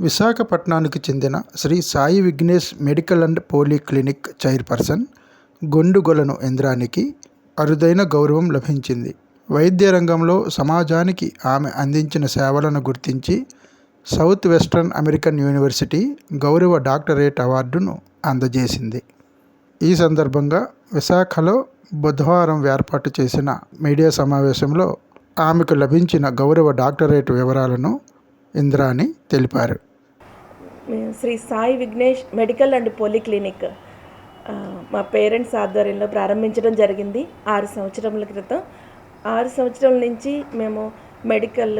విశాఖపట్నానికి చెందిన Sri Sai Vignesh medical and poly clinic chairperson Gondugolanu ఇంద్రానికి అరుదైన గౌరవం లభించింది. వైద్య రంగంలో సమాజానికి ఆమె అందించిన సేవలను గుర్తించి సౌత్ వెస్ట్రన్ అమెరికన్ యూనివర్సిటీ గౌరవ డాక్టరేట్ అవార్డును అందజేసింది. ఈ సందర్భంగా విశాఖలో బుధవారం ఏర్పాటు చేసిన మీడియా సమావేశంలో ఆమెకు లభించిన గౌరవ డాక్టరేట్ వివరాలను ఇంద్రాని తెలిపారు. మేము Shri Sai Vignesh medical and polyclinic మా పేరెంట్స్ ఆధ్వర్యంలో ప్రారంభించడం జరిగింది. ఆరు సంవత్సరముల క్రితం. ఆరు సంవత్సరాల నుంచి మేము మెడికల్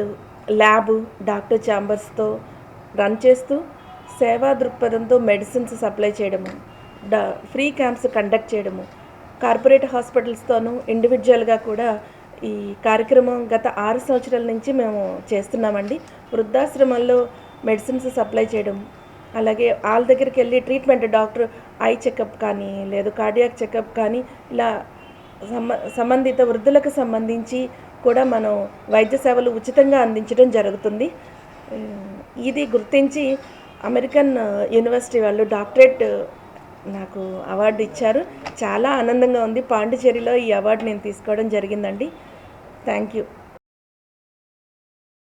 ల్యాబ్ డాక్టర్ ఛాంబర్స్తో రన్ చేస్తూ సేవా దృక్పథంతో మెడిసిన్స్ సప్లై చేయడము ఫ్రీ క్యాంప్స్ కండక్ట్ చేయడము. కార్పొరేట్ హాస్పిటల్స్తోనూ ఇండివిజువల్గా కూడా ఈ కార్యక్రమం గత ఆరు సంవత్సరాల నుంచి మేము చేస్తున్నామండి. వృద్ధాశ్రమాల్లో మెడిసిన్స్ సప్లై చేయడం అలాగే వాళ్ళ దగ్గరికి వెళ్ళి ట్రీట్మెంట్ డాక్టర్ ఐ చెకప్ కానీ లేదు కార్డియాక్ చెకప్ కానీ ఇలా సంబ సంబంధిత వృద్ధులకు సంబంధించి కూడా మనం వైద్య సేవలు ఉచితంగా అందించడం జరుగుతుంది. ఇది గుర్తించి అమెరికన్ యూనివర్సిటీ వాళ్ళు డాక్టరేట్ నాకు అవార్డు ఇచ్చారు. చాలా ఆనందంగా ఉంది. పాండిచేరిలో ఈ అవార్డు నేను తీసుకోవడం జరిగిందండి. Thank you.